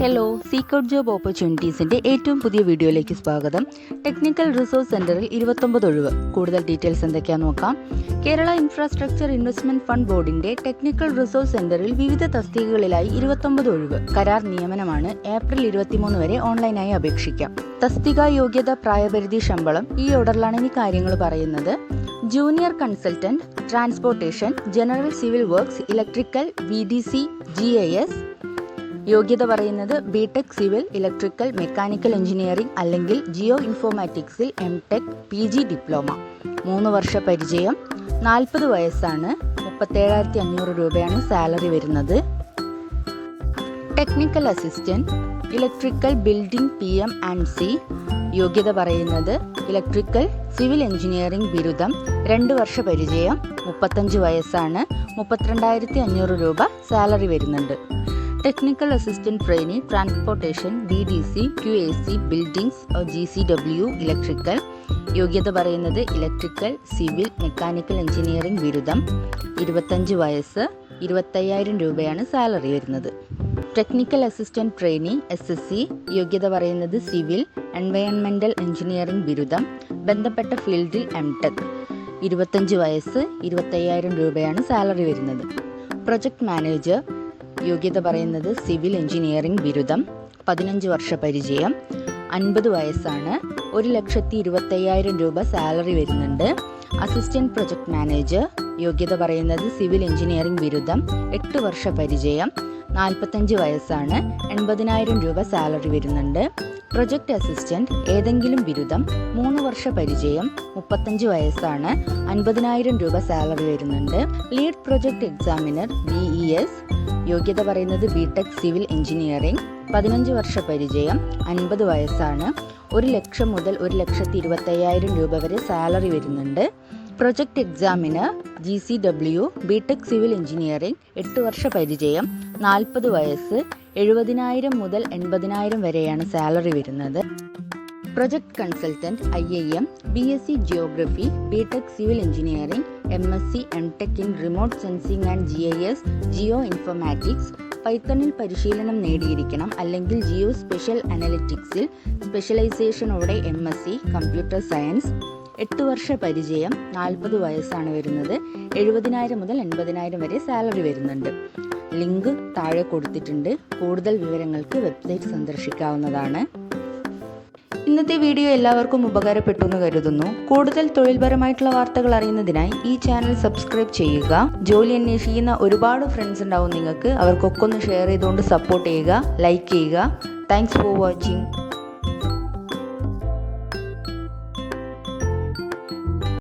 Hello secret job ഓപ്പർച്യൂണിറ്റീസിന്റെ ഏറ്റവും പുതിയ വീഡിയോയിലേക്ക് സ്വാഗതം. ടെക്നിക്കൽ റിസോഴ്സ് സെന്ററിൽ ഇരുപത്തൊമ്പത് ഒഴിവ്. കൂടുതൽ ഡീറ്റെയിൽസ് എന്തൊക്കെയാ നോക്കാം. കേരള ഇൻഫ്രാസ്ട്രക്ചർ ഇൻവെസ്റ്റ്മെന്റ് ഫണ്ട് ബോർഡിന്റെ ടെക്നിക്കൽ റിസോഴ്സ് സെന്ററിൽ വിവിധ തസ്തികകളിലായി ഇരുപത്തൊമ്പത് ഒഴിവ്. കരാർ നിയമനമാണ് ഏപ്രിൽ ഇരുപത്തിമൂന്ന് വരെ ഓൺലൈനായി അപേക്ഷിക്കാം. തസ്തിക യോഗ്യത പ്രായപരിധി ശമ്പളം ഈ ഓർഡറിലാണ് ഇനി കാര്യങ്ങൾ പറയുന്നത്. Junior consultant transportation general civil works electrical V D C G I S യോഗ്യത പറയുന്നത് BTech civil electrical mechanical engineering അല്ലെങ്കിൽ geo ഇൻഫോമാറ്റിക്സിൽ M tech P G diploma മൂന്ന് വർഷ പരിചയം നാൽപ്പത് വയസ്സാണ് മുപ്പത്തേഴായിരത്തി അഞ്ഞൂറ് രൂപയാണ് സാലറി വരുന്നത്. Technical assistant electrical building P M and C യോഗ്യത പറയുന്നത് ഇലക്ട്രിക്കൽ സിവിൽ എഞ്ചിനീയറിംഗ് ബിരുദം രണ്ട് വർഷ പരിചയം മുപ്പത്തഞ്ച് വയസ്സാണ് മുപ്പത്തിരണ്ടായിരത്തി അഞ്ഞൂറ് രൂപ സാലറി വരുന്നുണ്ട്. Technical assistant trainee transportation B D C Q A C buildings G C W electrical യോഗ്യത പറയുന്നത് ഇലക്ട്രിക്കൽ സിവിൽ മെക്കാനിക്കൽ എഞ്ചിനീയറിംഗ് ബിരുദം. ഇരുപത്തഞ്ച് വയസ്സ് ഇരുപത്തയ്യായിരം രൂപയാണ് സാലറി വരുന്നത്. Technical assistant trainee S S C യോഗ്യത പറയുന്നത് സിവിൽ എൻവയോൺമെന്റൽ എഞ്ചിനീയറിംഗ് ബിരുദം. ബന്ധപ്പെട്ട ഫീൽഡിൽ എം ടെക് ഇരുപത്തഞ്ച് വയസ്സ് ഇരുപത്തയ്യായിരം രൂപയാണ് സാലറി വരുന്നത്. പ്രൊജക്ട് മാനേജർ യോഗ്യത പറയുന്നത് സിവിൽ എഞ്ചിനീയറിംഗ് ബിരുദം പതിനഞ്ച് വർഷ പരിചയം അൻപത് വയസ്സാണ്. ഒരു ലക്ഷത്തി ഇരുപത്തയ്യായിരം രൂപ സാലറി വരുന്നുണ്ട്. അസിസ്റ്റന്റ് പ്രൊജക്ട് മാനേജർ യോഗ്യത പറയുന്നത് സിവിൽ എഞ്ചിനീയറിംഗ് ബിരുദം എട്ട് വർഷ പരിചയം നാൽപ്പത്തഞ്ച് വയസ്സാണ്. എൺപതിനായിരം രൂപ സാലറി വരുന്നുണ്ട്. പ്രൊജക്ട് അസിസ്റ്റന്റ് ഏതെങ്കിലും ബിരുദം മൂന്ന് വർഷ പരിചയം മുപ്പത്തഞ്ച് വയസ്സാണ് അൻപതിനായിരം രൂപ സാലറി വരുന്നുണ്ട്. Lead project examiner B E S യോഗ്യത പറയുന്നത് ബിടെക് സിവിൽ എഞ്ചിനീയറിംഗ് പതിനഞ്ച് വർഷ പരിചയം അൻപത് വയസ്സാണ്. ഒരു ലക്ഷം മുതൽ ഒരു ലക്ഷത്തി ഇരുപത്തയ്യായിരം രൂപ വരെ സാലറി വരുന്നുണ്ട്. Project examiner G C W BTech civil engineering എട്ട് വർഷ പരിചയം നാൽപ്പത് വയസ്സ് എഴുപതിനായിരം മുതൽ എൺപതിനായിരം വരെയാണ് സാലറി വരുന്നത്. Project consultant I I M B S C geography BTech civil engineering M S C M tech in remote sensing and G I S geo informatics പൈത്തണിൽ പരിശീലനം നേടിയിരിക്കണം അല്ലെങ്കിൽ ജിയോ സ്പെഷ്യൽ അനലിറ്റിക്സിൽ സ്പെഷ്യലൈസേഷനോടെ M S C computer science എട്ട് വർഷ പരിചയം നാൽപ്പത് വയസ്സാണ് വരുന്നത്. എഴുപതിനായിരം മുതൽ എൺപതിനായിരം വരെ സാലറി വരുന്നുണ്ട്. ലിങ്ക് താഴെ കൊടുത്തിട്ടുണ്ട്. കൂടുതൽ വിവരങ്ങൾക്ക് വെബ്സൈറ്റ് സന്ദർശിക്കാവുന്നതാണ്. ഇന്നത്തെ വീഡിയോ എല്ലാവർക്കും ഉപകാരപ്പെട്ടു എന്ന് കരുതുന്നു. കൂടുതൽ തൊഴിൽപരമായിട്ടുള്ള വാർത്തകൾ അറിയുന്നതിനായി ഈ ചാനൽ സബ്സ്ക്രൈബ് ചെയ്യുക. ജോലി അന്വേഷിക്കുന്ന ഒരുപാട് ഫ്രണ്ട്സ് ഉണ്ടാവും നിങ്ങൾക്ക്. അവർക്കൊക്കെ ഒന്ന് ഷെയർ ചെയ്തുകൊണ്ട് സപ്പോർട്ട് ചെയ്യുക ലൈക്ക് ചെയ്യുക. Thanks for watching